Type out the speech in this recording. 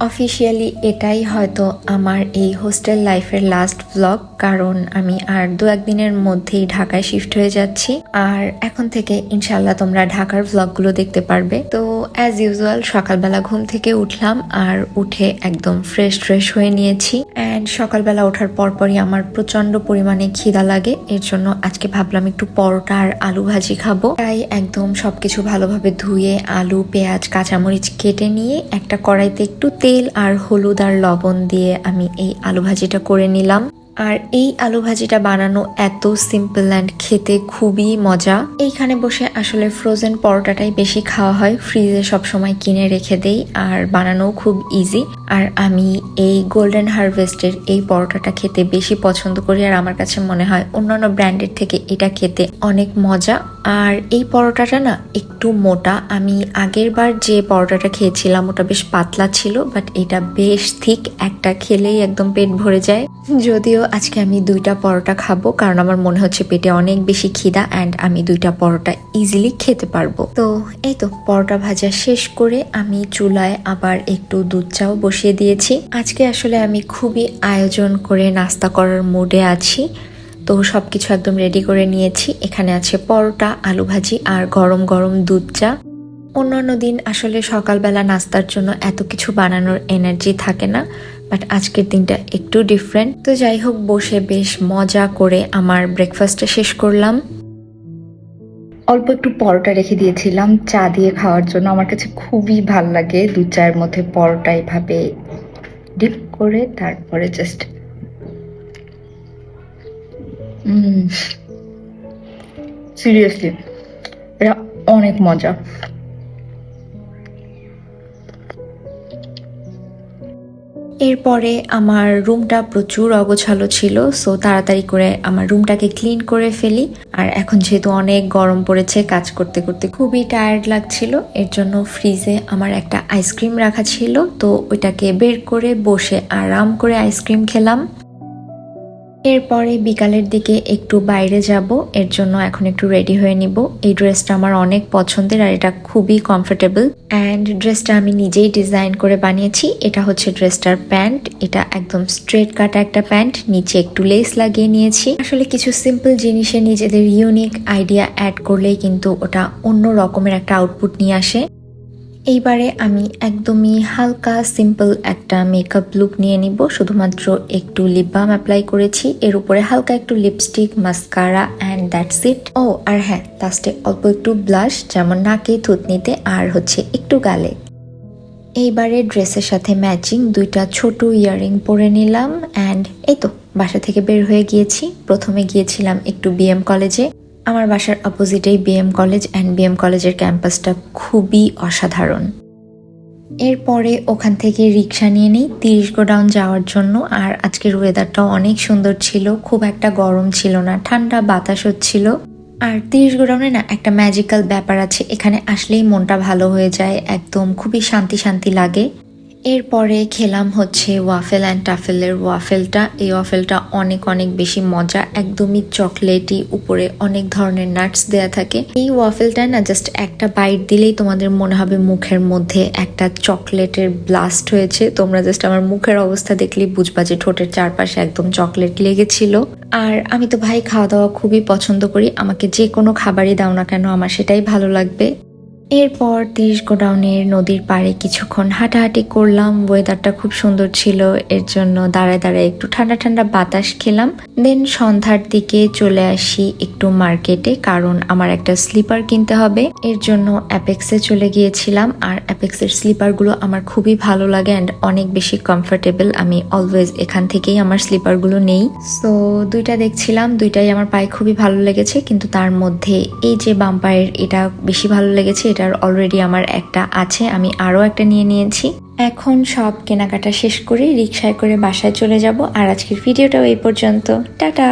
Officially এটাই হয়তো আমার এই হোস্টেল লাইফের লাস্ট ব্লগ কারণ আমি আর দু একদিনের মধ্যেই ঢাকায় শিফট হয়ে যাচ্ছি। আর এখন থেকে ইনশাল্লাহ তোমরা ঢাকার ব্লগগুলো দেখতে পারবে। তো অ্যাজ ইউজুয়াল সকালবেলা ঘুম থেকে উঠলাম আর উঠে একদম ফ্রেশ ফ্রেশ হয়ে নিয়েছি। অ্যান্ড সকালবেলা ওঠার পরপরই আমার প্রচণ্ড পরিমাণে খিদা লাগে। এর জন্য আজকে ভাবলাম একটু পরোটা আর আলু ভাজি খাব। তাই একদম সবকিছু ভালোভাবে ধুয়ে আলু, পেঁয়াজ, কাঁচামরিচ কেটে নিয়ে একটা কড়াইতে একটু তেল আর হলুদ আর লবণ দিয়ে আমি এই আলু ভাজিটা করে নিলাম। আর এই আলু ভাজিটা বানানো এত সিম্পল অ্যান্ড খেতে খুবই মজা। এইখানে বসে আসলে ফ্রোজেন পরোটাটাই বেশি খাওয়া হয়। ফ্রিজে সব সময় কিনে রেখে দেই আর বানানো খুব ইজি আর আমি এই গোল্ডেন হারভেস্টের এই পরোটাটা খেতে বেশি পছন্দ করি আর আমার কাছে মনে হয় অন্যান্য ব্র্যান্ডের থেকে এটা খেতে অনেক মজা। আর এই পরোটাটা না একটু মোটা। আমি আগের বার যে পরোটাটা খেয়েছিলাম ওটা বেশ পাতলা ছিল বাট এটা বেশ থিক একটা খেলেই একদম পেট ভরে যায়। যদিও আজকে আমি দুইটা পরোটা খাব, কারণ আমার মনে হচ্ছে পেটে অনেক বেশি খিদা অ্যান্ড আমি দুইটা পরোটা ইজিলি খেতে পারব। তো এই তো পরোটা ভাজা শেষ করে আমি চুলায় আবার একটু দুধ চাও বসিয়ে দিয়েছি। আজকে আসলে আমি খুবই আয়োজন করে নাস্তা করার মুডে আছি। তো সব কিছু একদম রেডি করে নিয়েছি। এখানে আছে পরোটা, আলু ভাজি আর গরম গরম দুধ চা। অন্যান্য দিন আসলে সকালবেলা নাস্তার জন্য এত কিছু বানানোর এনার্জি থাকে না। বাট আজকের দিনটা একটু ডিফারেন্ট তো যাই হোক বসে বেশ মজা করে আমার ব্রেকফাস্টটা শেষ করলাম। অল্প একটু পরোটা রেখে দিয়েছিলাম, চা দিয়ে খাওয়ার জন্য। আমার কাছে খুবই ভালো লাগে দু চায়ের মধ্যে পরোটা এভাবে ডিপ করে, তারপরে জাস্ট সিরিয়াসলি এটা অনেক মজা। এরপরে আমার রুমটা প্রচুর অগোছালো ছিল সো তাড়াতাড়ি করে আমার রুমটাকে ক্লিন করে ফেলি। আর এখন যেহেতু অনেক গরম পড়েছে, কাজ করতে করতে খুবই টায়ার্ড লাগছিল, এর জন্য ফ্রিজে আমার একটা আইসক্রিম রাখা ছিল, তো ওইটাকে বের করে বসে আরাম করে আইসক্রিম খেলাম। এরপরে বিকালের দিকে একটু বাইরে যাব, এর জন্য এখন একটু রেডি হয়ে নিব। এই ড্রেসটা আমার অনেক পছন্দের আর এটা খুবই কমফোর্টেবল অ্যান্ড ড্রেসটা আমি নিজেই ডিজাইন করে বানিয়েছি। এটা হচ্ছে ড্রেসটার প্যান্ট। এটা একদম স্ট্রেট কাটা একটা প্যান্ট। নিচে একটু লেস লাগিয়ে নিয়েছি। আসলে কিছু সিম্পল জিনিসে নিজেদের ইউনিক আইডিয়া অ্যাড করলেই কিন্তু ওটা অন্য রকমের একটা আউটপুট নিয়ে আসে। এইবারে আমি একদমই হালকা সিম্পল একটা মেকআপ লুক নিয়ে নিব। শুধুমাত্র একটু লিপ বাম অ্যাপ্লাই করেছি। এর উপরে হালকা একটু lipstick mascara and that's it ও, আর হ্যাঁ লাস্টে অল্প একটু ব্লাশ যেমন নাকে, থুতনিতে, আর হচ্ছে একটু গালে। এইবারে ড্রেসের সাথে ম্যাচিং দুইটা ছোট ইয়াররিং পরে নিলাম। অ্যান্ড এই তো, বাসা থেকে বের হয়ে গিয়েছি। প্রথমে গিয়েছিলাম একটু বিএম কলেজে আমার বাসার অপোজিটেই বিএম কলেজ অ্যান্ড বিএম কলেজের ক্যাম্পাসটা খুবই অসাধারণ। এরপরে ওখান থেকে রিক্সা নিয়ে নিই, তিরিশ গোডাউন যাওয়ার জন্য। আর আজকের ওয়েদারটাও অনেক সুন্দর ছিল, খুব একটা গরম ছিল না, ঠান্ডা বাতাস হচ্ছিল। আর তিরিশ গোডাউনে না একটা ম্যাজিক্যাল ব্যাপার আছে, এখানে আসলেই মনটা ভালো হয়ে যায়, একদম খুবই শান্তি শান্তি লাগে। এরপরে খেলাম হচ্ছে ওয়াফেল অ্যান্ড টাফেলের ওয়াফেলটা এই ওয়াফেলটা অনেক অনেক বেশি মজা, একদমই চকলেটি উপরে অনেক ধরনের নাটস দেয়া থাকে। এই ওয়াফেলটা না জাস্ট একটা বাইট দিলেই তোমাদের মনে হবে মুখের মধ্যে একটা চকলেটের ব্লাস্ট হয়েছে। তোমরা জাস্ট আমার মুখের অবস্থা দেখলেই বুঝবা যে ঠোঁটের চারপাশে একদম চকলেট লেগেছিল। আর আমি তো ভাই খাওয়া দাওয়া খুবই পছন্দ করি। আমাকে যে কোনো খাবারই দাও না কেন, আমার সেটাই ভালো লাগবে। এরপর তিরিশ গোডাউনের নদীর পাড়ে কিছুক্ষণ হাঁটাহাঁটি করলাম। ওয়েদারটা খুব সুন্দর ছিল, এর জন্য দাঁড়ায় দাঁড়ায় একটু ঠান্ডা ঠান্ডা বাতাস খেলাম। দেন সন্ধ্যার দিকে চলে আসি একটু মার্কেটে, কারণ আমার একটা স্লিপার কিনতে হবে। এর জন্য অ্যাপেক্সে চলে গিয়েছিলাম, আর অ্যাপেক্সের স্লিপারগুলো আমার খুবই ভালো লাগে অ্যান্ড অনেক বেশি কমফোর্টেবল আমি অলওয়েজ এখান থেকেই আমার স্লিপারগুলো নেই। সো দুইটা দেখছিলাম, দুইটাই আমার পায়ে খুবই ভালো লেগেছে, কিন্তু তার মধ্যে এই যে বাম্পায়ের এটা বেশি ভালো লেগেছে এটার অলরেডি আমার একটা আছে, আমি আরও একটা নিয়ে নিয়েছি। এখন সব কেনাকাটা শেষ করে রিক্সায় করে বাসায় চলে যাব, আর আজকের ভিডিওটাও এই পর্যন্ত। টাটা!